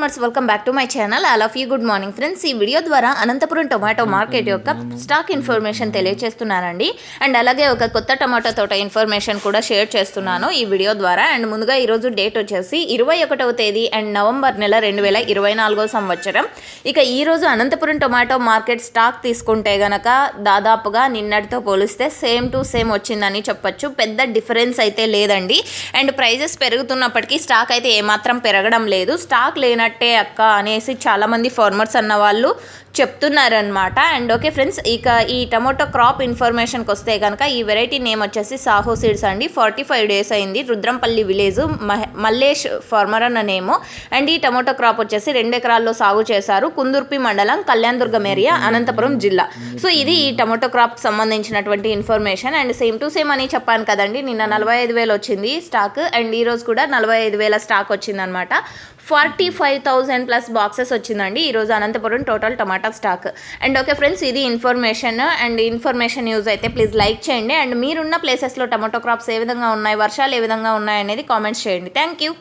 Farmers welcome back to my channel I love you good morning friends ఈ video ద్వారా Anantapur tomato market యొక్క stock information తెలియజేస్తున్నానండి and అలాగే ఒక కొత్త టమాటో తోట ఇన్ఫర్మేషన్ కూడా షేర్ చేస్తున్నాను ఈ వీడియో ద్వారా. అండ్ ముందుగా ఈరోజు డేట్ వచ్చేసి ఇరవై ఒకటవ తేదీ అండ్ నవంబర్ నెల రెండు వేల ఇరవై నాలుగో సంవత్సరం. ఇక ఈరోజు అనంతపురం టొమాటో మార్కెట్ స్టాక్ తీసుకుంటే గనక దాదాపుగా నిన్నటితో పోలిస్తే సేమ్ టు సేమ్ వచ్చిందని చెప్పొచ్చు. పెద్ద డిఫరెన్స్ అయితే లేదండి. అండ్ ప్రైజెస్ పెరుగుతున్నప్పటికీ స్టాక్ అయితే ఏమాత్రం పెరగడం లేదు. స్టాక్ లేనట్టు అక్క అనేసి చాలామంది ఫార్మర్స్ అన్న వాళ్ళు చెప్తున్నారనమాట అండ్ ఓకే ఫ్రెండ్స్ ఇక ఈ టమోటో క్రాప్ ఇన్ఫర్మేషన్కి వస్తే కనుక ఈ వెరైటీ నేమ్ వచ్చేసి సాహో సీడ్స్ అండి. ఫార్టీ ఫైవ్ డేస్ అయింది. రుద్రంపల్లి విలేజ్ మల్లేష్ ఫార్మర్ అన్న నేము. అండ్ ఈ టమోటో క్రాప్ వచ్చేసి రెండు ఎకరాల్లో సాగు చేశారు. కుందుర్పి మండలం కళ్యాణదుర్గం ఏరియా అనంతపురం జిల్లా. సో ఇది ఈ టమోటో క్రాప్కి సంబంధించినటువంటి information. And same to same అని చెప్పాను కదండి నిన్న నలభై ఐదు వేలు వచ్చింది స్టాక్. అండ్ ఈ రోజు కూడా నలభై ఐదు వేల స్టాక్ వచ్చిందనమాట forty five five thousand plus boxes వచ్చిందండి. ఈరోజు Anantapur total tomato stock. And okay friends ఇది ఇన్ఫర్మేషన్. అండ్ ఇన్ఫర్మేషన్ యూజ్ అయితే ప్లీజ్ లైక్ చేయండి. అండ్ మీరున్న ప్లేసెస్లో టమాటో క్రాప్స్ ఏ విధంగా ఉన్నాయి వర్షాలు ఏ విధంగా ఉన్నాయి అనేది కామెంట్స్ చేయండి. Thank you.